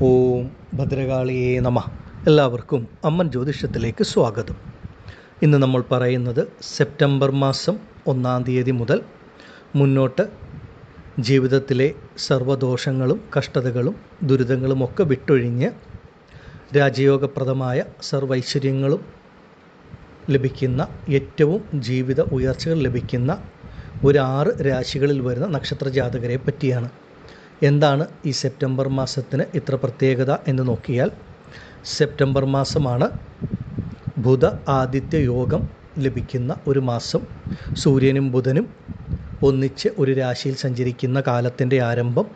ഓം ഭദ്രകാളിയേ നമ. എല്ലാവർക്കും അമ്മൻ ജ്യോതിഷത്തിലേക്ക് സ്വാഗതം. ഇന്ന് നമ്മൾ പറയുന്നത് സെപ്റ്റംബർ മാസം ഒന്നാം തീയതി മുതൽ മുന്നോട്ട് ജീവിതത്തിലെ സർവദോഷങ്ങളും കഷ്ടതകളും ദുരിതങ്ങളും ഒക്കെ വിട്ടൊഴിഞ്ഞ് രാജയോഗപ്രദമായ സർവൈശ്വര്യങ്ങളും ലഭിക്കുന്ന ഏറ്റവും ജീവിത ഉയർച്ചകൾ ലഭിക്കുന്ന ഒരു ആറ് രാശികളിൽ വരുന്ന നക്ഷത്ര ജാതകരെ പറ്റിയാണ് എന്താണ് ഈ സെപ്റ്റംബർ മാസത്തിന് ഇത്ര പ്രത്യേകത എന്ന് നോക്കിയാൽ സെപ്റ്റംബർ മാസമാണ് ബുധ ആദിത്യ യോഗം ലഭിക്കുന്ന ഒരു മാസം. സൂര്യനും ബുധനും ഒന്നിച്ച് ഒരു രാശിയിൽ സഞ്ചരിക്കുന്ന കാലത്തിന്റെ ആരംഭം.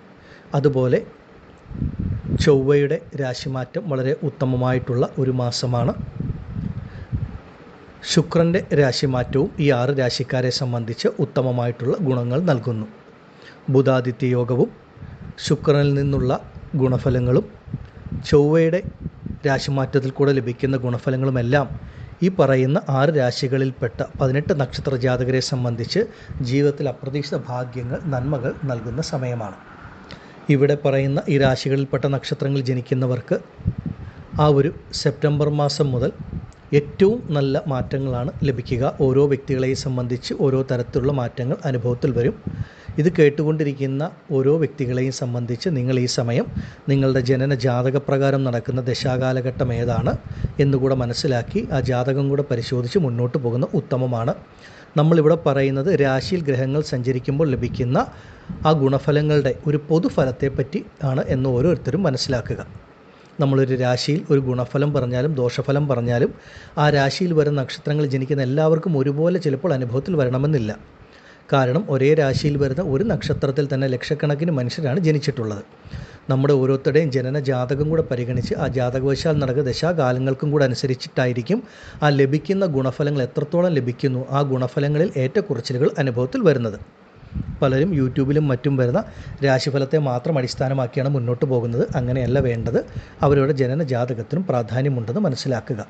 അതുപോലെ ചൊവ്വയുടെ രാശിമാറ്റം വളരെ ഉത്തമമായിട്ടുള്ള ഒരു മാസമാണ്. ശുക്രന്റെ രാശിമാറ്റവും ഈ ആറ് രാശിക്കാരെ സംബന്ധിച്ച് ഉത്തമമായിട്ടുള്ള ഗുണങ്ങൾ നൽകുന്നു. ബുധാദിത്യ യോഗവും ശുക്രനിൽ നിന്നുള്ള ഗുണഫലങ്ങളും ചൊവ്വയുടെ രാശിമാറ്റത്തിൽ കൂടെ ലഭിക്കുന്ന ഗുണഫലങ്ങളുമെല്ലാം ഈ പറയുന്ന ആറ് രാശികളിൽപ്പെട്ട പതിനെട്ട് നക്ഷത്ര ജാതകരെ സംബന്ധിച്ച് ജീവിതത്തിൽ അപ്രതീക്ഷിത ഭാഗ്യങ്ങൾ നന്മകൾ നൽകുന്ന സമയമാണ്. ഇവിടെ പറയുന്ന ഈ രാശികളിൽപ്പെട്ട നക്ഷത്രങ്ങൾ ജനിക്കുന്നവർക്ക് ആ ഒരു സെപ്റ്റംബർ മാസം മുതൽ ഏറ്റവും നല്ല മാറ്റങ്ങളാണ് ലഭിക്കുക. ഓരോ വ്യക്തികളെയും സംബന്ധിച്ച് ഓരോ തരത്തിലുള്ള മാറ്റങ്ങൾ അനുഭവത്തിൽ വരും. ഇത് കേട്ടുകൊണ്ടിരിക്കുന്ന ഓരോ വ്യക്തികളെയും സംബന്ധിച്ച് നിങ്ങൾ ഈ സമയം നിങ്ങളുടെ ജനന ജാതകപ്രകാരം നടക്കുന്ന ദശാകാലഘട്ടം ഏതാണ് എന്നുകൂടെ മനസ്സിലാക്കി ആ ജാതകം കൂടെ പരിശോധിച്ച് മുന്നോട്ട് പോകുന്ന ഉത്തമമാണ്. നമ്മളിവിടെ പറയുന്നത് രാശിയിൽ ഗ്രഹങ്ങൾ സഞ്ചരിക്കുമ്പോൾ ലഭിക്കുന്ന ആ ഗുണഫലങ്ങളുടെ ഒരു പൊതുഫലത്തെപ്പറ്റി ആണ് എന്ന് ഓരോരുത്തരും മനസ്സിലാക്കുക. നമ്മളൊരു രാശിയിൽ ഒരു ഗുണഫലം പറഞ്ഞാലും ദോഷഫലം പറഞ്ഞാലും ആ രാശിയിൽ വരുന്ന നക്ഷത്രങ്ങൾ ജനിക്കുന്ന എല്ലാവർക്കും ഒരുപോലെ ചിലപ്പോൾ അനുഭവത്തിൽ വരണമെന്നില്ല. കാരണം ഒരേ രാശിയിൽ വരുന്ന ഒരു നക്ഷത്രത്തിൽ തന്നെ ലക്ഷക്കണക്കിന് മനുഷ്യരാണ് ജനിച്ചിട്ടുള്ളത്. നമ്മുടെ ഓരോരുത്തരുടെയും ജനന ജാതകം കൂടെ പരിഗണിച്ച് ആ ജാതകവശാൽ നടക്കുന്ന ദശാകാലങ്ങൾക്കും കൂടെ അനുസരിച്ചിട്ടായിരിക്കും ആ ലഭിക്കുന്ന ഗുണഫലങ്ങൾ എത്രത്തോളം ലഭിക്കുന്നു ആ ഗുണഫലങ്ങളിൽ ഏറ്റക്കുറച്ചിലുകൾ അനുഭവത്തിൽ വരുന്നത്. പലരും യൂട്യൂബിലും മറ്റും വരുന്ന രാശിഫലത്തെ മാത്രം അടിസ്ഥാനമാക്കിയാണ് മുന്നോട്ട് പോകുന്നത്. അങ്ങനെയല്ല വേണ്ടത്. അവരുടെ ജനന ജാതകത്തിനും പ്രാധാന്യമുണ്ടെന്ന് മനസ്സിലാക്കുക.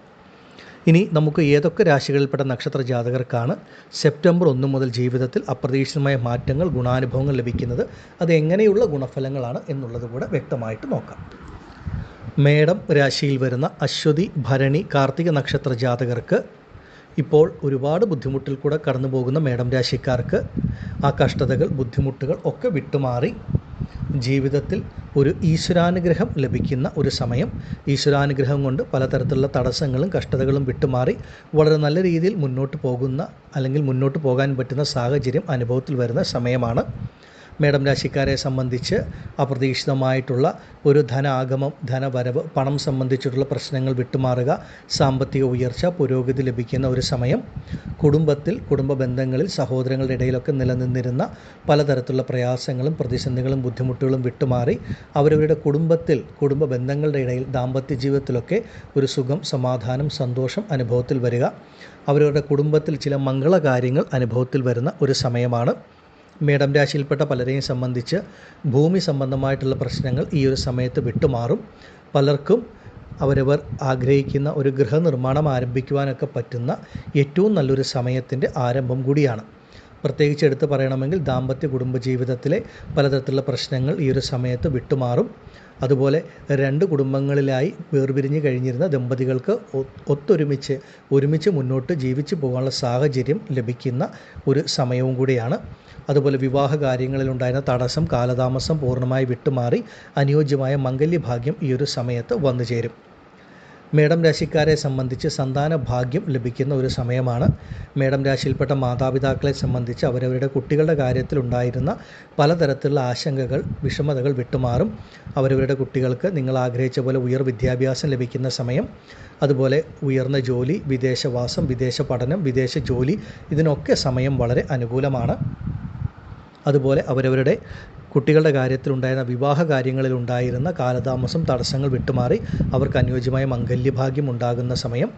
ഇനി നമുക്ക് ഏതൊക്കെ രാശികളിൽപ്പെട്ട നക്ഷത്ര ജാതകർക്കാണ് സെപ്റ്റംബർ ഒന്ന് മുതൽ ജീവിതത്തിൽ അപ്രതീക്ഷിതമായ മാറ്റങ്ങൾ ഗുണാനുഭവങ്ങൾ ലഭിക്കുന്നത്? അത് എങ്ങനെയുള്ള ഗുണഫലങ്ങളാണ് എന്നുള്ളത് കൂടെ വ്യക്തമായിട്ട് നോക്കാം. മേടം രാശിയിൽ വരുന്ന അശ്വതി ഭരണി കാർത്തിക നക്ഷത്ര ജാതകർക്ക് ഇപ്പോൾ ഒരുപാട് ബുദ്ധിമുട്ടിൽ കൂടെ കടന്നു പോകുന്ന മേടം രാശിക്കാർക്ക് ആ കഷ്ടതകൾ ബുദ്ധിമുട്ടുകൾ ഒക്കെ വിട്ടുമാറി. ജീവിതത്തിൽ ഒരു ഈശ്വരാനുഗ്രഹം ലഭിക്കുന്ന ഒരു സമയം. ഈശ്വരാനുഗ്രഹം കൊണ്ട് പലതരത്തിലുള്ള തടസ്സങ്ങളും കഷ്ടതകളും വിട്ടുമാറി വളരെ നല്ല രീതിയിൽ മുന്നോട്ട് പോകുന്ന അല്ലെങ്കിൽ മുന്നോട്ട് പോകാൻ പറ്റുന്ന സാഹചര്യം അനുഭവത്തിൽ വരുന്ന സമയമാണ്. മേടം രാശിക്കാരെ സംബന്ധിച്ച് അപ്രതീക്ഷിതമായിട്ടുള്ള ഒരു ധനാഗമം ധനവരവ് പണം സംബന്ധിച്ചിട്ടുള്ള പ്രശ്നങ്ങൾ വിട്ടുമാറുക സാമ്പത്തിക ഉയർച്ച പുരോഗതി ലഭിക്കുന്ന ഒരു സമയം. കുടുംബത്തിൽ കുടുംബ ബന്ധങ്ങളിൽ സഹോദരങ്ങളുടെ ഇടയിലൊക്കെ നിലനിന്നിരുന്ന പലതരത്തിലുള്ള പ്രയാസങ്ങളും പ്രതിസന്ധികളും ബുദ്ധിമുട്ടുകളും വിട്ടുമാറി അവരവരുടെ കുടുംബത്തിൽ കുടുംബ ബന്ധങ്ങളുടെ ഇടയിൽ ദാമ്പത്യ ജീവിതത്തിലൊക്കെ ഒരു സുഖം സമാധാനം സന്തോഷം അനുഭവത്തിൽ വരിക. അവരവരുടെ കുടുംബത്തിൽ ചില മംഗളകാര്യങ്ങൾ അനുഭവത്തിൽ വരുന്ന ഒരു സമയമാണ്. മേടം രാശിയിൽപ്പെട്ട പലരെയും സംബന്ധിച്ച് ഭൂമി സംബന്ധമായിട്ടുള്ള പ്രശ്നങ്ങൾ ഈ ഒരു സമയത്ത് വിട്ടുമാറും. പലർക്കും അവരവർ ആഗ്രഹിക്കുന്ന ഒരു ഗൃഹനിർമ്മാണം ആരംഭിക്കുവാനൊക്കെ പറ്റുന്ന ഏറ്റവും നല്ലൊരു സമയത്തിന്റെ ആരംഭം കൂടിയാണ്. പ്രത്യേകിച്ച് എടുത്തു പറയണമെങ്കിൽ ദാമ്പത്യ കുടുംബ ജീവിതത്തിലെ പലതരത്തിലുള്ള പ്രശ്നങ്ങൾ ഈ ഒരു സമയത്ത് വിട്ടുമാറും. അതുപോലെ രണ്ട് കുടുംബങ്ങളിലായി വേർപിരിഞ്ഞ് കഴിഞ്ഞിരുന്ന ദമ്പതികൾക്ക് ഒത്തൊരുമിച്ച് ഒരുമിച്ച് മുന്നോട്ട് ജീവിച്ചു പോകാനുള്ള സാഹചര്യം ലഭിക്കുന്ന ഒരു സമയവും കൂടിയാണ്. അതുപോലെ വിവാഹ കാര്യങ്ങളിലുണ്ടായിരുന്ന തടസ്സം കാലതാമസം പൂർണമായി വിട്ടുമാറി അനുയോജ്യമായ മംഗല്യഭാഗ്യം ഈ ഒരു സമയത്ത് വന്നു ചേരും. മേടം രാശിക്കാരെ സംബന്ധിച്ച് സന്താന ഭാഗ്യം ലഭിക്കുന്ന ഒരു സമയമാണ്. മേടം രാശിയിൽപ്പെട്ട മാതാപിതാക്കളെ സംബന്ധിച്ച് അവരവരുടെ കുട്ടികളുടെ കാര്യത്തിൽ ഉണ്ടായിരുന്ന പലതരത്തിലുള്ള ആശങ്കകൾ വിഷമതകൾ വിട്ടുമാറും. അവരവരുടെ കുട്ടികൾക്ക് നിങ്ങൾ ആഗ്രഹിച്ച പോലെ ഉയർ വിദ്യാഭ്യാസം ലഭിക്കുന്ന സമയം. അതുപോലെ ഉയർന്ന ജോലി വിദേശവാസം വിദേശ പഠനം വിദേശ ജോലി ഇതിനൊക്കെ സമയം വളരെ അനുകൂലമാണ്. അതുപോലെ അവരവരുടെ കുട്ടികളുടെ കാര്യത്തിലുണ്ടായിരുന്ന വിവാഹ കാര്യങ്ങളിലുണ്ടായിരുന്ന കാലതാമസം തടസ്സങ്ങൾ വിട്ടുമാറി അവർക്ക് അനുയോജ്യമായ മംഗല്യഭാഗ്യം ഉണ്ടാകുന്ന സമയം.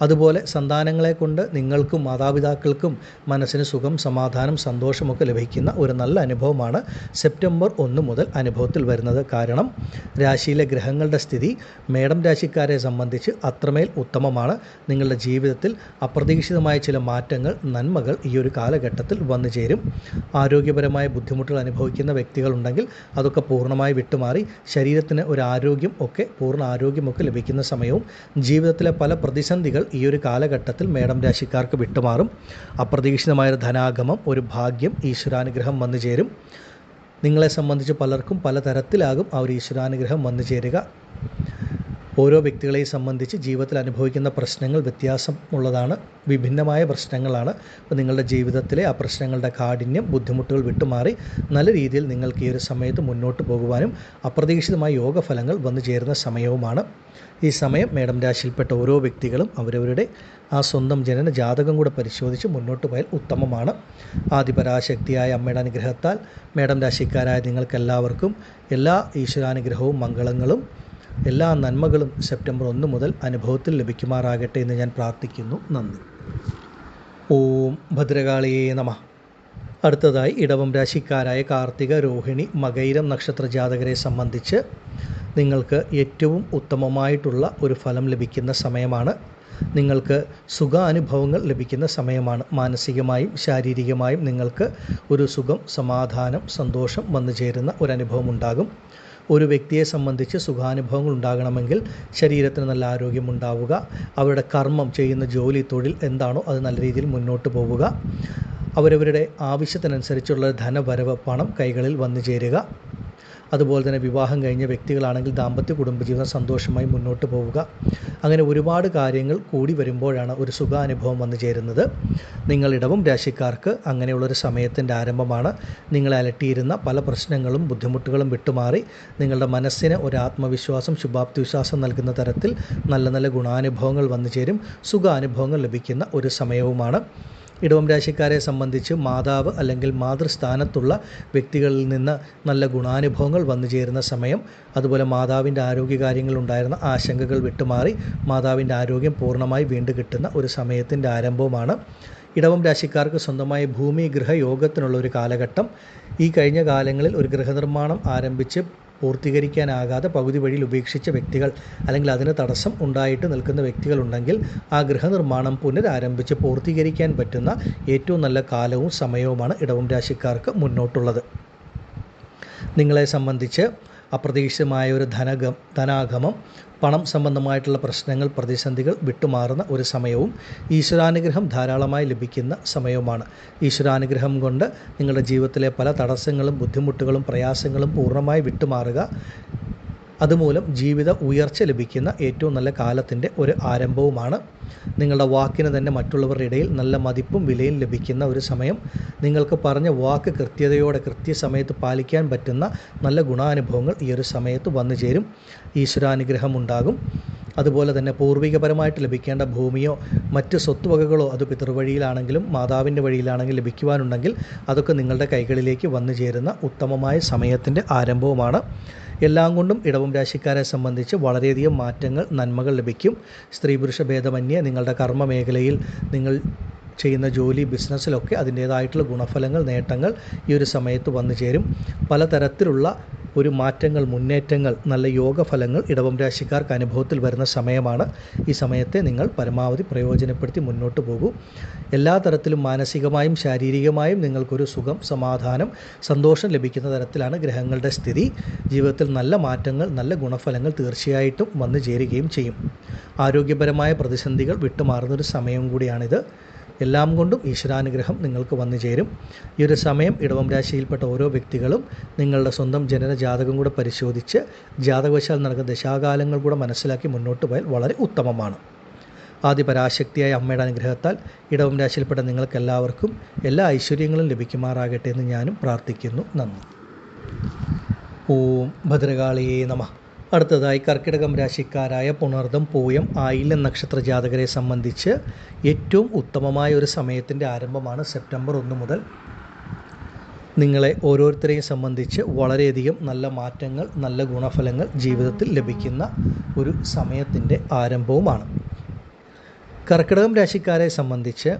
അതുപോലെ സന്താനങ്ങളെ കൊണ്ട് നിങ്ങൾക്കും മാതാപിതാക്കൾക്കും മനസ്സിന് സുഖം സമാധാനം സന്തോഷമൊക്കെ ലഭിക്കുന്ന ഒരു നല്ല അനുഭവമാണ് സെപ്റ്റംബർ ഒന്ന് മുതൽ അനുഭവത്തിൽ വരുന്നത്. കാരണം രാശിയിലെ ഗ്രഹങ്ങളുടെ സ്ഥിതി മേടം രാശിക്കാരെ സംബന്ധിച്ച് അത്രമേൽ ഉത്തമമാണ്. നിങ്ങളുടെ ജീവിതത്തിൽ അപ്രതീക്ഷിതമായ ചില മാറ്റങ്ങൾ നന്മകൾ ഈ ഒരു കാലഘട്ടത്തിൽ വന്നു ചേരും ആരോഗ്യപരമായ ബുദ്ധിമുട്ടുകൾ അനുഭവിക്കുന്ന വ്യക്തി വ്യക്തികളുണ്ടെങ്കിൽ അതൊക്കെ പൂർണമായി വിട്ടുമാറി ശരീരത്തിന് ഒരു ആരോഗ്യം ഒക്കെ പൂർണ ആരോഗ്യമൊക്കെ ലഭിക്കുന്ന സമയവും ജീവിതത്തിലെ പല പ്രതിസന്ധികൾ ഈ ഒരു കാലഘട്ടത്തിൽ മേടം രാശിക്കാർക്ക് വിട്ടുമാറും. അപ്രതീക്ഷിതമായൊരു ധനാഗമം ഒരു ഭാഗ്യം ഈശ്വരാനുഗ്രഹം വന്നു ചേരും. നിങ്ങളെ സംബന്ധിച്ച് പലർക്കും പലതരത്തിലാകും ആ ഒരു ഈശ്വരാനുഗ്രഹം വന്നു ചേരുക. ഓരോ വ്യക്തികളെയും സംബന്ധിച്ച് ജീവിതത്തിൽ അനുഭവിക്കുന്ന പ്രശ്നങ്ങൾ വ്യത്യാസമുള്ളതാണ് വിഭിന്നമായ പ്രശ്നങ്ങളാണ്. അപ്പോൾ നിങ്ങളുടെ ജീവിതത്തിലെ ആ പ്രശ്നങ്ങളുടെ കാഠിന്യം ബുദ്ധിമുട്ടുകൾ വിട്ടുമാറി നല്ല രീതിയിൽ നിങ്ങൾക്ക് ഈ ഒരു സമയത്ത് മുന്നോട്ട് പോകുവാനും അപ്രതീക്ഷിതമായ യോഗഫലങ്ങൾ വന്നു ചേരുന്ന സമയവുമാണ്. ഈ സമയം മേഡം രാശിയിൽപ്പെട്ട ഓരോ വ്യക്തികളും അവരവരുടെ ആ സ്വന്തം ജനന ജാതകം കൂടെ പരിശോധിച്ച് മുന്നോട്ട് പോയാൽ ഉത്തമമാണ്. ആദിപരാശക്തിയായ അമ്മയുടെ അനുഗ്രഹത്താൽ മേഡം രാശിക്കാരായ നിങ്ങൾക്കെല്ലാവർക്കും എല്ലാ ഈശ്വരാനുഗ്രഹവും മംഗളങ്ങളും എല്ലാ നന്മകളും സെപ്റ്റംബർ ഒന്ന് മുതൽ അനുഭവത്തിൽ ലഭിക്കുമാറാകട്ടെ എന്ന് ഞാൻ പ്രാർത്ഥിക്കുന്നു. നന്ദി. ഓം ഭദ്രകാളിയേ നമ. അടുത്തതായി ഇടവം രാശിക്കാരായ കാർത്തിക രോഹിണി മകൈരം നക്ഷത്ര ജാതകരെ സംബന്ധിച്ച് നിങ്ങൾക്ക് ഏറ്റവും ഉത്തമമായിട്ടുള്ള ഒരു ഫലം ലഭിക്കുന്ന സമയമാണ്. നിങ്ങൾക്ക് സുഖാനുഭവങ്ങൾ ലഭിക്കുന്ന സമയമാണ്. മാനസികമായും ശാരീരികമായും നിങ്ങൾക്ക് ഒരു സുഖം സമാധാനം സന്തോഷം വന്നു ചേരുന്ന ഒരനുഭവം ഉണ്ടാകും. ഒരു വ്യക്തിയെ സംബന്ധിച്ച് സുഖാനുഭവങ്ങൾ ഉണ്ടാകണമെങ്കിൽ ശരീരത്തിന് നല്ല ആരോഗ്യം ഉണ്ടാവുക. അവരുടെ കർമ്മം ചെയ്യുന്ന ജോലി തൊഴിൽ എന്താണോ അത് നല്ല രീതിയിൽ മുന്നോട്ട് പോവുക. അവരവരുടെ ആവശ്യത്തിനനുസരിച്ചുള്ള ധനവരവ് പണം കൈകളിൽ വന്നു ചേരുക. അതുപോലെ തന്നെ വിവാഹം കഴിഞ്ഞ വ്യക്തികളാണെങ്കിൽ ദാമ്പത്യ കുടുംബജീവിതം സന്തോഷമായി മുന്നോട്ട് പോവുക. അങ്ങനെ ഒരുപാട് കാര്യങ്ങൾ കൂടി വരുമ്പോഴാണ് ഒരു സുഖാനുഭവം വന്നു ചേരുന്നത്. നിങ്ങളിടവും രാശിക്കാർക്ക് അങ്ങനെയുള്ളൊരു സമയത്തിന്റെ ആരംഭമാണ്. നിങ്ങളെ അലട്ടിയിരുന്ന പല പ്രശ്നങ്ങളും ബുദ്ധിമുട്ടുകളും വിട്ടുമാറി നിങ്ങളുടെ മനസ്സിന് ഒരു ആത്മവിശ്വാസം ശുഭാപ്തി വിശ്വാസം നൽകുന്ന തരത്തിൽ നല്ല നല്ല ഗുണാനുഭവങ്ങൾ വന്നു ചേരും. സുഖാനുഭവങ്ങൾ ലഭിക്കുന്ന ഒരു സമയവുമാണ്. ഇടവം രാശിക്കാരെ സംബന്ധിച്ച് മാതാവ് അല്ലെങ്കിൽ മാതൃസ്ഥാനത്തുള്ള വ്യക്തികളിൽ നിന്ന് നല്ല ഗുണാനുഭവങ്ങൾ വന്നു ചേരുന്ന സമയം അതുപോലെ മാതാവിന്റെ ആരോഗ്യകാര്യങ്ങൾ ഉണ്ടായിരുന്ന ആശങ്കകൾ വിട്ടുമാറി മാതാവിന്റെ ആരോഗ്യം പൂർണമായി വീണ്ടും കിട്ടുന്ന ഒരു സമയത്തിന്റെ ആരംഭവുമാണ്. ഇടവം രാശിക്കാർക്ക് സ്വന്തമായി ഭൂമി ഗൃഹയോഗത്തിനുള്ള ഒരു കാലഘട്ടം. ഈ കഴിഞ്ഞ കാലങ്ങളിൽ ഒരു ഗൃഹനിർമ്മാണം ആരംഭിച്ച് പൂർത്തീകരിക്കാനാകാതെ പകുതി വഴിയിൽ ഉപേക്ഷിച്ച വ്യക്തികൾ അല്ലെങ്കിൽ അതിന് തടസ്സം ഉണ്ടായിട്ട് നിൽക്കുന്ന വ്യക്തികളുണ്ടെങ്കിൽ ആ ഗൃഹനിർമ്മാണം പുനരാരംഭിച്ച് പൂർത്തീകരിക്കാൻ പറ്റുന്ന ഏറ്റവും നല്ല കാലവും സമയവുമാണ് ഇടവം രാശിക്കാർക്ക് മുന്നോട്ടുള്ളത്. നിങ്ങളെ സംബന്ധിച്ച് അപ്രതീക്ഷിതമായ ഒരു ധനഗം ധനാഗമം പണം സംബന്ധമായിട്ടുള്ള പ്രശ്നങ്ങൾ പ്രതിസന്ധികൾ വിട്ടുമാറുന്ന ഒരു സമയവും ഈശ്വരാനുഗ്രഹം ധാരാളമായി ലഭിക്കുന്ന സമയവുമാണ്. ഈശ്വരാനുഗ്രഹം കൊണ്ട് നിങ്ങളുടെ ജീവിതത്തിലെ പല തടസ്സങ്ങളും ബുദ്ധിമുട്ടുകളും പ്രയാസങ്ങളും പൂർണമായി വിട്ടുമാറുക. അതുമൂലം ജീവിത ഉയർച്ച ലഭിക്കുന്ന ഏറ്റവും നല്ല കാലത്തിന്റെ ഒരു ആരംഭവുമാണ്. നിങ്ങളുടെ വാക്കിന് തന്നെ മറ്റുള്ളവരുടെ ഇടയിൽ നല്ല മതിപ്പും വിലയും ലഭിക്കുന്ന ഒരു സമയം. നിങ്ങൾക്ക് പറഞ്ഞ വാക്ക് കൃത്യതയോടെ കൃത്യസമയത്ത് പാലിക്കാൻ പറ്റുന്ന നല്ല ഗുണാനുഭവങ്ങൾ ഈ ഒരു സമയത്ത് വന്നു ചേരും. ഈശ്വരാനുഗ്രഹം ഉണ്ടാകും. അതുപോലെ തന്നെ പൂർവികപരമായിട്ട് ലഭിക്കേണ്ട ഭൂമിയോ മറ്റ് സ്വത്തുവകകളോ അത് പിതൃവഴിയിലാണെങ്കിലും മാതാവിന്റെ വഴിയിലാണെങ്കിലും ലഭിക്കുവാനുണ്ടെങ്കിൽ അതൊക്കെ നിങ്ങളുടെ കൈകളിലേക്ക് വന്നു ചേരുന്ന ഉത്തമമായ സമയത്തിന്റെ ആരംഭവുമാണ്. എല്ലാം കൊണ്ടും ഇടവം രാശിക്കാരെ സംബന്ധിച്ച് വളരെയധികം മാറ്റങ്ങൾ നന്മകൾ ലഭിക്കും. സ്ത്രീ പുരുഷ ഭേദമന്യേ നിങ്ങളുടെ കർമ്മ മേഖലയിൽ നിങ്ങൾ ചെയ്യുന്ന ജോലി ബിസിനസ്സിലൊക്കെ അതിന്റേതായിട്ടുള്ള ഗുണഫലങ്ങൾ നേട്ടങ്ങൾ ഈ ഒരു സമയത്ത് വന്നു ചേരും. പലതരത്തിലുള്ള ഒരു മാറ്റങ്ങൾ മുന്നേറ്റങ്ങൾ നല്ല യോഗഫലങ്ങൾ ഇടവം രാശിക്കാർക്ക് അനുഭവത്തിൽ വരുന്ന സമയമാണ്. ഈ സമയത്തെ നിങ്ങൾ പരമാവധി പ്രയോജനപ്പെടുത്തി മുന്നോട്ട് പോകൂ. എല്ലാ തരത്തിലും മാനസികമായും ശാരീരികമായും നിങ്ങൾക്കൊരു സുഖം സമാധാനം സന്തോഷം ലഭിക്കുന്ന തരത്തിലാണ് ഗ്രഹങ്ങളുടെ സ്ഥിതി. ജീവിതത്തിൽ നല്ല മാറ്റങ്ങൾ നല്ല ഗുണഫലങ്ങൾ തീർച്ചയായിട്ടും വന്നു ചേരുകയും ചെയ്യും. ആരോഗ്യപരമായ പ്രതിസന്ധികൾ വിട്ടുമാറുന്നൊരു സമയം കൂടിയാണിത്. എല്ലാം കൊണ്ടും ഈശ്വരാനുഗ്രഹം നിങ്ങൾക്ക് വന്നു ചേരും. ഈ ഒരു സമയം ഇടവം രാശിയിൽപ്പെട്ട ഓരോ വ്യക്തികളും നിങ്ങളുടെ സ്വന്തം ജനന ജാതകം കൂടെ പരിശോധിച്ച് ജാതകവശാൽ നടക്കുന്ന ദശാകാലങ്ങൾ കൂടെ മനസ്സിലാക്കി മുന്നോട്ട് പോയാൽ വളരെ ഉത്തമമാണ്. ആദ്യ പരാശക്തിയായ അമ്മയുടെ അനുഗ്രഹത്താൽ ഇടവം രാശിയിൽപ്പെട്ട നിങ്ങൾക്കെല്ലാവർക്കും എല്ലാ ഐശ്വര്യങ്ങളും ലഭിക്കുമാറാകട്ടെ എന്ന് ഞാനും പ്രാർത്ഥിക്കുന്നു. നന്ദി. ഓം ഭദ്രകാളിയേ നമ. അടുത്തതായി കർക്കിടകം രാശിക്കാരായ പുണർദം പൂയം ആയില്യം നക്ഷത്ര ജാതകരെ സംബന്ധിച്ച് ഏറ്റവും ഉത്തമമായ ഒരു സമയത്തിന്റെ ആരംഭമാണ് സെപ്റ്റംബർ ഒന്ന് മുതൽ. നിങ്ങളെ ഓരോരുത്തരെയും സംബന്ധിച്ച് വളരെയധികം നല്ല മാറ്റങ്ങൾ നല്ല ഗുണഫലങ്ങൾ ജീവിതത്തിൽ ലഭിക്കുന്ന ഒരു സമയത്തിന്റെ ആരംഭവുമാണ്. കർക്കിടകം രാശിക്കാരെ സംബന്ധിച്ച്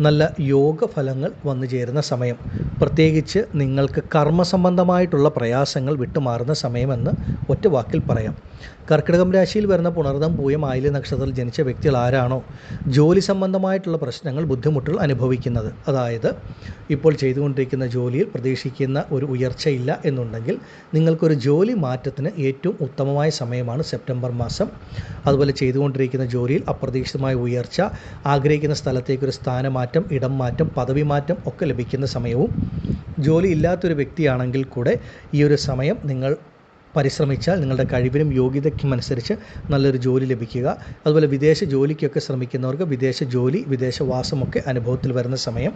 നല്ല യോഗ ഫലങ്ങൾ വന്നു ചേരുന്ന സമയം. പ്രത്യേകിച്ച് നിങ്ങൾക്ക് കർമ്മസംബന്ധമായിട്ടുള്ള പ്രയാസങ്ങൾ വിട്ടുമാറുന്ന സമയമെന്ന് ഒറ്റ വാക്കിൽ പറയാം. കർക്കിടകം രാശിയിൽ വരുന്ന പുണർദം പൂയം ആയില നക്ഷത്രത്തിൽ ജനിച്ച വ്യക്തികൾ ആരാണോ? ജോലി സംബന്ധമായിട്ടുള്ള പ്രശ്നങ്ങൾ ബുദ്ധിമുട്ടുകൾ അനുഭവിക്കുന്നത്. അതായത് ഇപ്പോൾ ചെയ്തുകൊണ്ടിരിക്കുന്ന ജോലിയിൽ പ്രതീക്ഷിക്കുന്ന ഒരു ഉയർച്ചയില്ല എന്നുണ്ടെങ്കിൽ നിങ്ങൾക്കൊരു ജോലി മാറ്റത്തിന് ഏറ്റവും ഉത്തമമായ സമയമാണ് സെപ്റ്റംബർ മാസം. അതുപോലെ ചെയ്തുകൊണ്ടിരിക്കുന്ന ജോലിയിൽ അപ്രതീക്ഷിതമായ ഉയർച്ച ആഗ്രഹിക്കുന്ന സ്ഥലത്തേക്കൊരു സ്ഥാനമാറ്റം ഇടം മാറ്റം പദവി മാറ്റം ഒക്കെ ലഭിക്കുന്ന സമയവും ജോലി ഇല്ലാത്തൊരു വ്യക്തിയാണെങ്കിൽ കൂടെ ഈ ഒരു സമയം നിങ്ങൾ പരിശ്രമിച്ചാൽ നിങ്ങളുടെ കഴിവിനും യോഗ്യതയ്ക്കും അനുസരിച്ച് നല്ലൊരു ജോലി ലഭിക്കുക. അതുപോലെ വിദേശ ജോലിക്കൊക്കെ ശ്രമിക്കുന്നവർക്ക് വിദേശ ജോലി വിദേശവാസമൊക്കെ അനുഭവത്തിൽ വരുന്ന സമയം.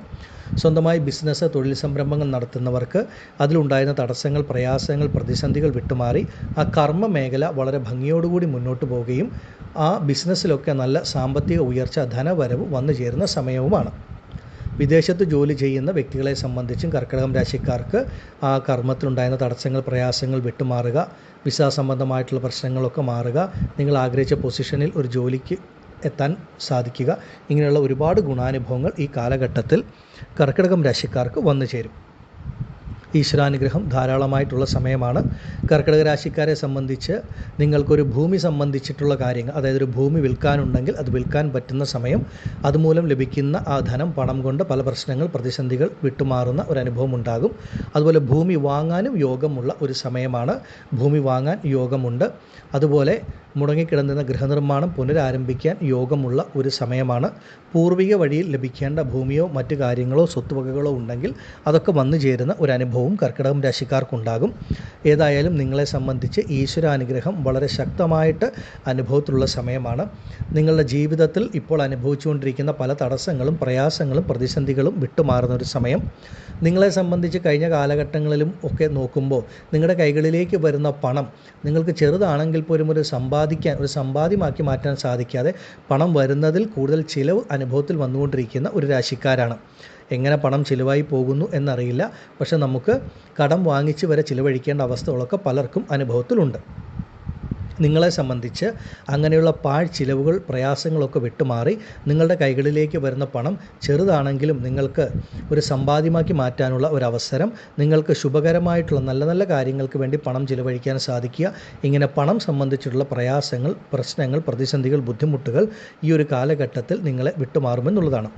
സ്വന്തമായി ബിസിനസ് തൊഴിൽ സംരംഭങ്ങൾ നടത്തുന്നവർക്ക് അതിലുണ്ടായിരുന്ന തടസ്സങ്ങൾ പ്രയാസങ്ങൾ പ്രതിസന്ധികൾ വിട്ടുമാറി ആ കർമ്മ മേഖല വളരെ ഭംഗിയോടുകൂടി മുന്നോട്ട് പോവുകയും ആ ബിസിനസ്സിലൊക്കെ നല്ല സാമ്പത്തിക ഉയർച്ച ധനവരവ് വന്നു ചേരുന്ന സമയവുമാണ്. വിദേശത്ത് ജോലി ചെയ്യുന്ന വ്യക്തികളെ സംബന്ധിച്ചും കർക്കിടകം രാശിക്കാർക്ക് ആ കർമ്മത്തിലുണ്ടായിരുന്ന തടസ്സങ്ങൾ പ്രയാസങ്ങൾ വിട്ടുമാറുക വിസ സംബന്ധമായിട്ടുള്ള പ്രശ്നങ്ങളൊക്കെ മാറുക നിങ്ങൾ ആഗ്രഹിച്ച പൊസിഷനിൽ ഒരു ജോലിക്ക് എത്താൻ സാധിക്കുക ഇങ്ങനെയുള്ള ഒരുപാട് ഗുണാനുഭവങ്ങൾ ഈ കാലഘട്ടത്തിൽ കർക്കിടകം രാശിക്കാർക്ക് വന്നു ചേരും ഈശ്വരാനുഗ്രഹം ധാരാളമായിട്ടുള്ള സമയമാണ്. കർക്കിടക രാശിക്കാരെ സംബന്ധിച്ച് നിങ്ങൾക്കൊരു ഭൂമി സംബന്ധിച്ചിട്ടുള്ള കാര്യങ്ങൾ അതായത് ഒരു ഭൂമി വിൽക്കാനുണ്ടെങ്കിൽ അത് വിൽക്കാൻ പറ്റുന്ന സമയം അതുമൂലം ലഭിക്കുന്ന ആ ധനം പണം കൊണ്ട് പല പ്രശ്നങ്ങൾ പ്രതിസന്ധികൾ വിട്ടുമാറുന്ന ഒരു അനുഭവം ഉണ്ടാകും. അതുപോലെ ഭൂമി വാങ്ങാനും യോഗമുള്ള ഒരു സമയമാണ്. ഭൂമി വാങ്ങാൻ യോഗമുണ്ട്. അതുപോലെ മുടങ്ങിക്കിടന്നിരുന്ന ഗൃഹനിർമ്മാണം പുനരാരംഭിക്കാൻ യോഗമുള്ള ഒരു സമയമാണ്. പൂർവിക വഴിയിൽ ലഭിക്കേണ്ട ഭൂമിയോ മറ്റു കാര്യങ്ങളോ സ്വത്തുവകകളോ ഉണ്ടെങ്കിൽ അതൊക്കെ വന്നു ചേരുന്ന ഒരു അനുഭവം കർക്കിടകം രാശിക്കാർക്കുണ്ടാകും. ഏതായാലും നിങ്ങളെ സംബന്ധിച്ച് ഈശ്വരാനുഗ്രഹം വളരെ ശക്തമായിട്ട് അനുഭവത്തിലുള്ള സമയമാണ്. നിങ്ങളുടെ ജീവിതത്തിൽ ഇപ്പോൾ അനുഭവിച്ചുകൊണ്ടിരിക്കുന്ന പല തടസ്സങ്ങളും പ്രയാസങ്ങളും പ്രതിസന്ധികളും വിട്ടുമാറുന്ന ഒരു സമയം. നിങ്ങളെ സംബന്ധിച്ച് കഴിഞ്ഞ കാലഘട്ടങ്ങളിലും ഒക്കെ നോക്കുമ്പോൾ നിങ്ങളുടെ കൈകളിലേക്ക് വരുന്ന പണം നിങ്ങൾക്ക് ചെറുതാണെങ്കിൽ പോലും ഒരു സമ്പാദിക്കാൻ ഒരു സമ്പാദ്യമാക്കി മാറ്റാൻ സാധിക്കാതെ പണം വരുന്നതിൽ കൂടുതൽ ചിലവ് അനുഭവത്തിൽ വന്നുകൊണ്ടിരിക്കുന്ന ഒരു രാശിക്കാരാണ്. എങ്ങനെ പണം ചിലവായി പോകുന്നു എന്നറിയില്ല. പക്ഷെ നമുക്ക് കടം വാങ്ങിച്ച് വരെ ചിലവഴിക്കേണ്ട അവസ്ഥകളൊക്കെ പലർക്കും അനുഭവത്തിലുണ്ട്. നിങ്ങളെ സംബന്ധിച്ച് അങ്ങനെയുള്ള പാഴ് ചിലവുകൾ പ്രയാസങ്ങളൊക്കെ വിട്ടുമാറി നിങ്ങളുടെ കൈകളിലേക്ക് വരുന്ന പണം ചെറുതാണെങ്കിലും നിങ്ങൾക്ക് ഒരു സമ്പാദ്യമാക്കി മാറ്റാനുള്ള ഒരു അവസരം നിങ്ങൾക്ക് ശുഭകരമായിട്ടുള്ള നല്ല നല്ല കാര്യങ്ങൾക്ക് വേണ്ടി പണം ചിലവഴിക്കാൻ സാധിക്കുക. ഇങ്ങനെ പണം സംബന്ധിച്ചിട്ടുള്ള പ്രയാസങ്ങൾ പ്രശ്നങ്ങൾ പ്രതിസന്ധികൾ ബുദ്ധിമുട്ടുകൾ ഈ ഒരു കാലഘട്ടത്തിൽ നിങ്ങളെ വിട്ടുമാറുമെന്നുള്ളതാണ്.